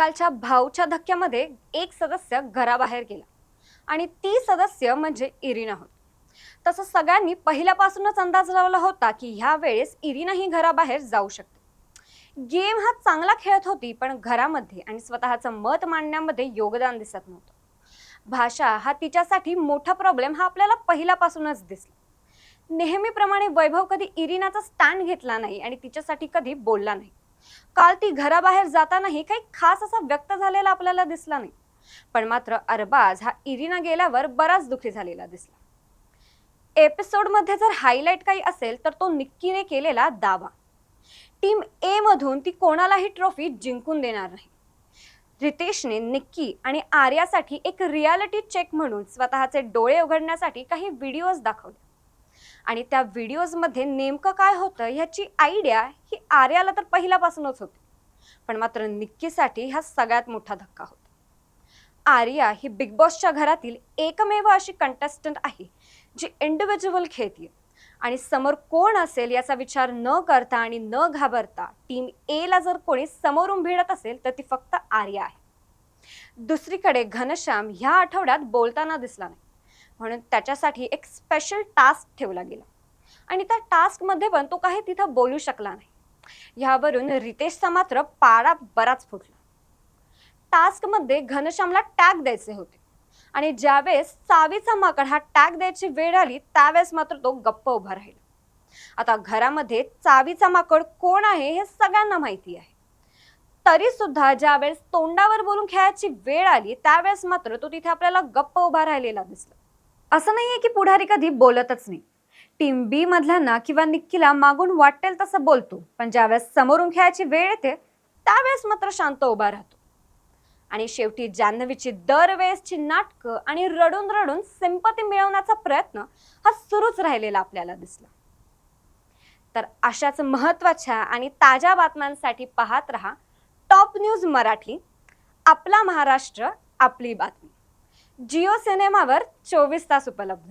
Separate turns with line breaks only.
कालच्या भाऊच्या धक्क्यामध्ये एक सदस्य घराबाहेर गेला आणि ती सदस्य म्हणजे इरिना होती. तसं सगळ्यांनी पहिल्यापासूनच अंदाज लावला होता की ह्या वेळेस इरिनाही घराबाहेर जाऊ शकते. गेम हा चांगला खेळत होती पण घरामध्ये आणि स्वतःचं मत मांडण्यामध्ये योगदान दिसत नव्हतं. भाषा हा तिच्यासाठी मोठा प्रॉब्लेम हा आपल्याला पहिल्यापासूनच दिसला. नेहमीप्रमाणे वैभव कधी इरिनाचा स्टँड घेतला नाही आणि तिच्यासाठी कधी बोलला नाही. काल ती घराबाहेर जातानाही काही खास असा व्यक्त झालेला आपल्याला दिसला नाही. पण मात्र अरबाज हा इरिना गेल्यावर बराच दुखी झालेला दिसला. एपिसोडमध्ये जर हायलाईट काही असेल तर तो निक्कीने केलेला दावा. टीम ए मधून ती कोणालाही ट्रॉफी जिंकून देणार नाही. रितेशने निक्की आणि आर्यासाठी एक रियालिटी चेक म्हणून स्वतःचे डोळे उघडण्यासाठी काही व्हिडिओज दाखवले आणि त्या व्हिडिओजमध्ये नेमकं काय होतं ह्याची आयडिया ही आर्याला तर पहिल्यापासूनच होती. पण मात्र निक्कीसाठी हा सगळ्यात मोठा धक्का होता. आर्या ही बिग बॉसच्या घरातील एकमेव अशी कंटेस्टंट आहे जी इंडिव्हिज्युअल खेळते आणि समोर कोण असेल याचा विचार न करता आणि न घाबरता टीम एला जर कोणी समोरून भिडत असेल तर ती फक्त आर्या आहे. दुसरीकडे घनश्याम ह्या आठवड्यात बोलताना दिसला नाही. म्हणून त्याच्यासाठी एक स्पेशल टास्क ठेवला गेला. आणि त्या टास्कमध्ये पण तो काही तिथं बोलू शकला नाही. ह्यावरून रितेशचा मात्र पारा बराच फुटला. टास्कमध्ये घनश्यामला टॅग द्यायचे होते. आणि ज्यावेळेस चावीचा माकड हा टॅग द्यायची वेळ आली त्यावेळेस मात्र तो गप्प उभा राहिला. आता घरामध्ये चावीचा माकड कोण आहे हे सगळ्यांना माहिती आहे. तरी सुद्धा ज्यावेळेस तोंडावर बोलून खेळायची वेळ आली त्यावेळेस मात्र तो तिथे आपल्याला गप्प उभा राहिलेला दिसला. असं नाहीये की पुढारी कधी बोलतच नाही. टीम बी मधल्यांना किंवा निक्कीला मागून वाटेल तसं बोलतो पण ज्यावेळेस समोरून खेळायची वेळ येते त्यावेळेस मात्र शांत उभा राहतो. आणि शेवटी जान्हवीची दरवेळेसची नाटकं आणि रडून रडून सिंपती मिळवण्याचा प्रयत्न हा सुरूच राहिलेला आपल्याला दिसला. तर अशाच महत्त्वाच्या आणि ताज्या बातम्यांसाठी पाहत रहा टॉप न्यूज मराठी आपला महाराष्ट्र आपली बातमी. जिओ सिनेमावर चोवीस तास उपलब्ध.